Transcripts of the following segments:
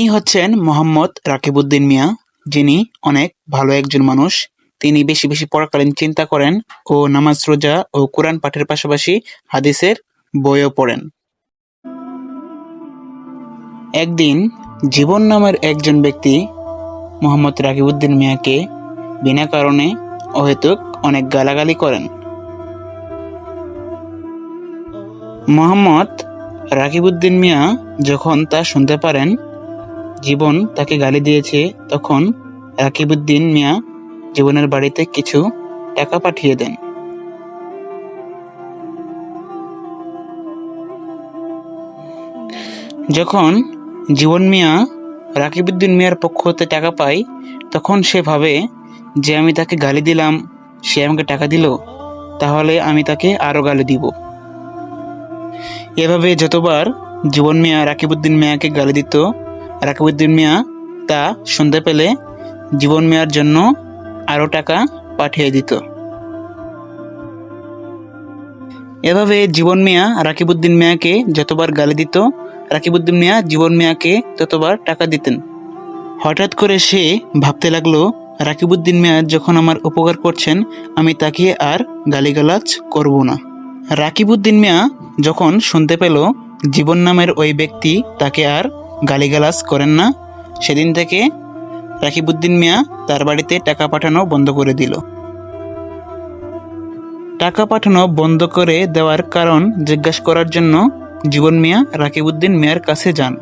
ইনি হচ্ছেন মোহাম্মদ রাকিবউদ্দিন মিয়া, যিনি অনেক ভালো একজন মানুষ। তিনি বেশি বেশি পড়াকালীন চিন্তা করেন ও নামাজ রোজা ও কোরআন পাঠের পাশাপাশি হাদিসের বইও পড়েন। একদিন জীবন নামের একজন ব্যক্তি মোহাম্মদ রাকিবউদ্দিন মিয়াকে বিনা কারণে অহেতুক অনেক গালাগালি করেন। মোহাম্মদ রাকিবউদ্দিন মিয়া যখন তা শুনতে পারেন জীবন তাকে গালি দিয়েছে, তখন রাকিবউদ্দিন মিয়া জীবনের বাড়িতে কিছু টাকা পাঠিয়ে দেন। যখন জীবন মিয়া রাকিবউদ্দিন মিয়ার পক্ষ হতে টাকা পায়, তখন সে ভাবে, যে আমি তাকে গালি দিলাম, সে আমাকে টাকা দিল, তাহলে আমি তাকে আরও গালি দিব। এভাবে যতবার জীবন মিয়া রাকিবউদ্দিন মিয়াকে গালি দিত রাকিবউদ্দিন মিয়া তা শুনতে পেলে জীবন মিয়ার জন্য আরও টাকা পাঠিয়ে দিত। এভাবে জীবন মিয়া রাকিবউদ্দিন মিয়াকে যতবার গালি দিত রাকিবউদ্দিন মিয়া জীবন মিয়াকে ততবার টাকা দিতেন। হঠাৎ করে সে ভাবতে লাগল রাকিবউদ্দিন মিয়া যখন আমার উপকার করছেন, আমি তাকে আর গালিগালাজ করব না। রাকিবউদ্দিন মিয়া যখন শুনতে পেল, জীবন নামের ওই ব্যক্তি তাকে আর গালিগালাজ করেন না। সেদিন থেকে রাকিবউদ্দিন মিয়া তার বাড়িতে টাকা পাঠানো বন্ধ করে দিল। টাকা পাঠানো বন্ধ করে দেওয়ার কারণ জিজ্ঞাসা করার জন্য জীবন মিয়া রাকিবউদ্দিন মিয়ার কাছে যান।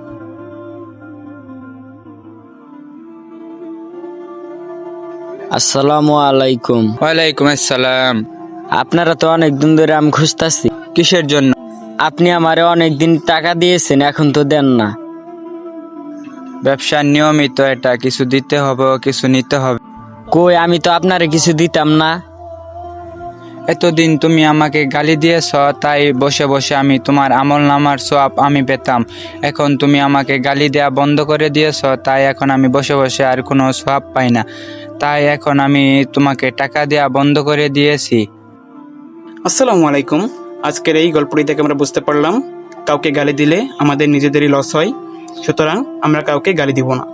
আসসালামু আলাইকুম। ওয়ালাইকুম আসসালাম। আপনারা তো অনেক দিন ধরে আমি খুঁজতেছি কিসের জন্য? আপনি আমারে অনেক দিন টাকা দিয়েছেন এখন তো দেন না। ব্যবসার নিয়মিত এটা কিছু দিতে হবে ও কিছু নিতে হবে। কই আমি তো আপনারে কিছু দিতাম না। এতদিন তুমি আমাকে গালি দিয়েছ তাই বসে বসে আমি তোমার আমল নামার সোয়াব আমি পেতাম। এখন তুমি আমাকে গালি দেওয়া বন্ধ করে দিয়েছ তাই এখন আমি বসে বসে আর কোনো সোয়াব পাই না। তাই এখন আমি তোমাকে টাকা দেওয়া বন্ধ করে দিয়েছি। আসসালামু আলাইকুম। আজকের এই গল্পটি থেকে আমরা বুঝতে পারলাম কাউকে গালি দিলে আমাদের নিজেদেরই লস হয়। সুতরাং আমরা কাউকে গালি দিব না।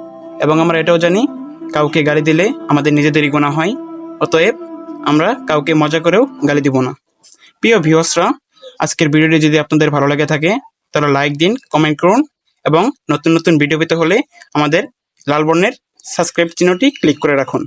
এবং আমরা এটাও জানি, কাউকে গালি দিলে আমাদের নিজেদেরই গোনা হয়, অতএব আমরা কাউকে মজা করেও গালি দিব না। প্রিয় ভিওসরা আজকের ভিডিওটি যদি আপনাদের ভালো লাগে থাকে, তাহলে লাইক দিন, কমেন্ট করুন, এবং নতুন নতুন ভিডিও পেতে হলে আমাদের লাল বর্ণের সাবস্ক্রাইব চিহ্নটি ক্লিক করে রাখুন।